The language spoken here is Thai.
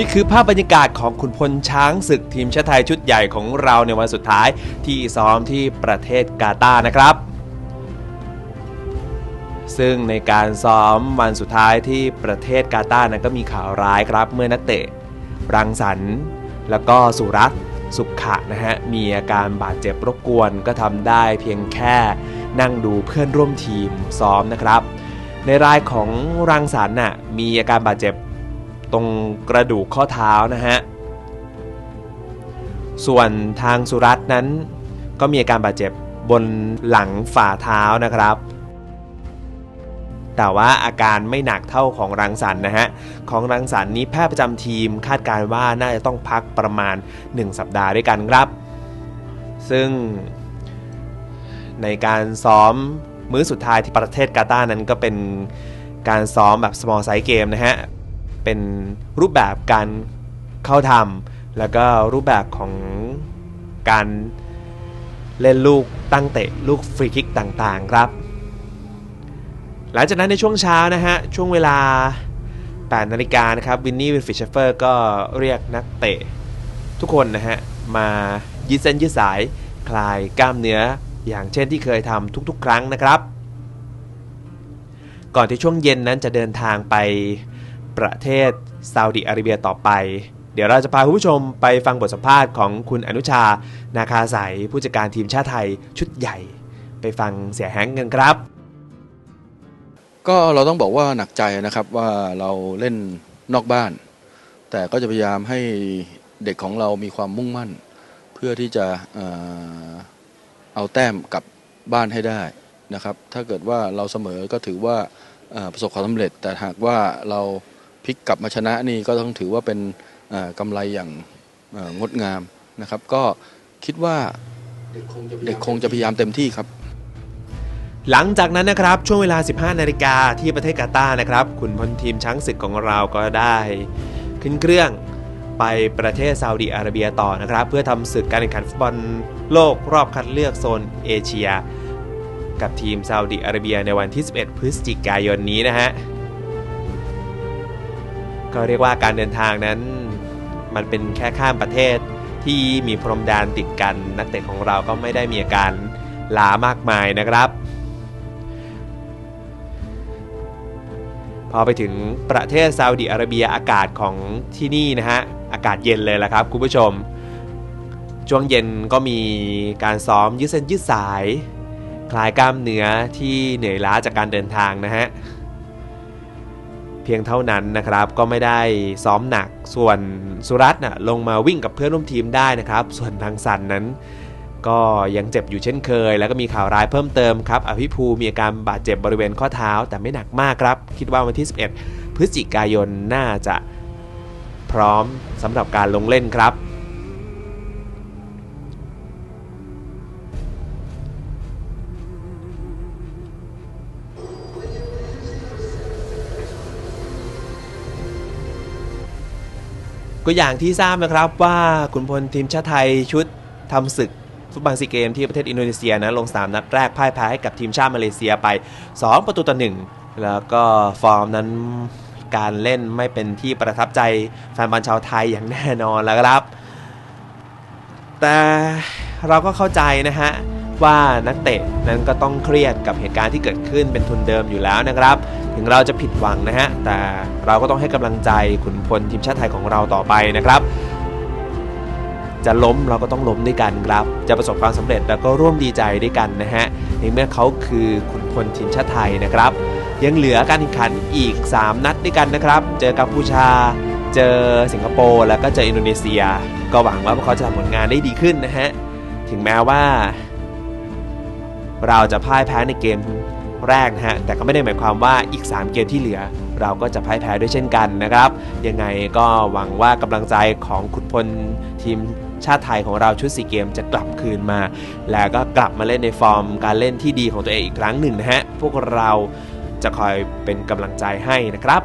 นี่คือภาพบรรยากาศของขุนพลช้างศึกทีมชาติไทยชุดใหญ่ของเราในวันสุดท้ายที่ซ้อมที่ประเทศกาตาร์นะครับ ซึ่งในการซ้อมวันสุดท้ายที่ประเทศกาตาร์นั้นก็มีข่าวร้ายครับ เมื่อนักเตะรังสรรค์แล้วก็สุรัตนสุขะนะฮะมีอาการบาดเจ็บรบกวนก็ทำได้เพียงแค่นั่งดูเพื่อนร่วมทีมซ้อมนะครับ ในรายของรังสรรค์น่ะมีอาการบาดเจ็บ ตรงกระดูกข้อเท้านะฮะ ส่วนทางสุรัตน์นั้น ก็มีอาการบาดเจ็บบนหลังฝ่าเท้านะครับ แต่ว่าอาการไม่หนักเท่าของรังสรรค์นะฮะ ของรังสรรค์นี้แพทย์ประจำทีมคาดการว่าน่าจะต้องพักประมาณ 1 สัปดาห์ด้วยกันครับ ซึ่งในการซ้อมมื้อสุดท้ายที่ประเทศกาตาร์นั้นก็เป็นการซ้อมแบบ small size game นะฮะ เป็นรูปแบบการเข้าทำแล้วก็รูปแบบของการเล่นลูกตั้งเตะลูกฟรีคิกต่างๆครับ หลังจากนั้นในช่วงเช้านะฮะ ช่วงเวลา 8 นาฬิกานะครับวินนี่วินฟิชเฟอร์ก็เรียกนักเตะทุกคนนะฮะ มายืดเส้นยืดสายคลายกล้ามเนื้ออย่างเช่นที่เคยทำทุกๆ ครั้งนะครับ ก่อนที่ช่วงเย็นนั้นจะเดินทางไป ประเทศซาอุดิอาระเบียต่อไป เดี๋ยวเราจะพาคุณผู้ชมไปฟังบทสัมภาษณ์ของคุณอนุชา นาคาสายผู้จัดการทีมชาติไทยชุดใหญ่ ไปฟังเสียแฮงกันครับ ก็เราต้องบอกว่าหนักใจนะครับว่าเราเล่นนอกบ้าน แต่ก็จะพยายามให้เด็กของเรามีความมุ่งมั่น เพื่อที่จะเอาแต้มกลับบ้านให้ได้นะครับ ถ้าเกิดว่าเราเสมอก็ถือว่าประสบความสำเร็จ แต่หากว่าเรา ลิกกลับมาชนะนี่ก็ต้องถือว่าเป็นเอ่อกำไรอย่างงดงามนะครับ ก็คิดว่าเด็กคงจะพยายามเต็มที่ครับ หลังจากนั้นนะครับช่วงเวลา 15 นาฬิกาที่ประเทศกาตาร์นะครับคุณพลทีมช้างศึกของเราก็ได้ ขึ้นเครื่องไปประเทศซาอุดีอาระเบียต่อนะครับ เพื่อทำศึกการแข่งขันฟุตบอลโลกรอบคัดเลือกโซนเอเชีย กับทีมซาอุดีอาระเบียในวันที่ 11 พฤศจิกายนนี้นะฮะ ก็เรียกว่าการเดินทางนั้น มันเป็นแค่ข้ามประเทศที่มีพรมแดนติดกัน นักเตะของเราก็ไม่ได้มีอาการล้ามากมายนะครับ พอไปถึงประเทศซาอุดิอาระเบียอากาศของที่นี่นะฮะอากาศเย็นเลยละครับคุณผู้ชม ช่วงเย็นก็มีการซ้อมยืดเส้นยืดสาย คลายกล้ามเนื้อที่เหนื่อยล้าจากการเดินทางนะฮะ พียงเท่านั้นนะครับ ก็ไม่ได้ซ้อมหนัก ส่วนสุรัตน์น่ะลงมาวิ่งกับเพื่อนร่วมทีมได้นะครับ ส่วนทางสันนั้น ก็ยังเจ็บอยู่เช่นเคย แล้วก็มีข่าวร้ายเพิ่มเติมครับ อภิภูมีอาการบาดเจ็บบริเวณข้อเท้า แต่ไม่หนักมากครับ คิดว่าวันที่ 11 พฤศจิกายนน่าจะพร้อมสำหรับการลงเล่นครับ ก็อย่างที่ทราบนะครับว่าขุนพลทีมชาติไทยชุดทำศึกฟุตบอลซีเกมที่ประเทศอินโดนีเซียนะลงสามนัดแรกพ่ายแพ้ให้กับทีมชาติมาเลเซียไป 2 ประตูต่อหนึ่งแล้วก็ฟอร์มนั้นการเล่นไม่เป็นที่ประทับใจแฟนบอลชาวไทยอย่างแน่นอนแล้วครับ แต่เราก็เข้าใจนะฮะว่านักเตะนั้นก็ต้องเครียดกับเหตุการณ์ที่เกิดขึ้นเป็นทุนเดิมอยู่แล้วนะครับ ถึงเราจะผิดหวังนะฮะ แต่เราก็ต้องให้กำลังใจขุนพลทีมชาติไทยของเราต่อไปนะครับ จะล้มเราก็ต้องล้มด้วยกันครับ จะประสบความสำเร็จแล้วก็ร่วมดีใจด้วยกันนะฮะในเมื่อเขาคือขุนพลทีมชาติไทยนะครับ ยังเหลือการแข่งขันอีก 3 นัดด้วยกันนะครับ เจอกัมพูชา เจอสิงคโปร์แล้วก็เจออินโดนีเซีย ก็หวังว่าพวกเขาจะทำผลงานได้ดีขึ้นนะฮะถึงแม้ว่า เราจะพ่ายแพ้ในเกม แรกนะฮะแต่ก็ไม่ได้หมายความว่าอีก 3 เกมที่เหลือ เราก็จะพ่ายแพ้ด้วยเช่นกันนะครับยังไงก็หวังว่ากำลังใจของขุนพลทีมชาติไทยของเราชุดสีเกมจะกลับคืนมา แล้วก็กลับมาเล่นในฟอร์ม การเล่นที่ดีของตัวเองอีกครั้งหนึ่งนะฮะพวกเราจะคอยเป็นกำลังใจให้นะครับ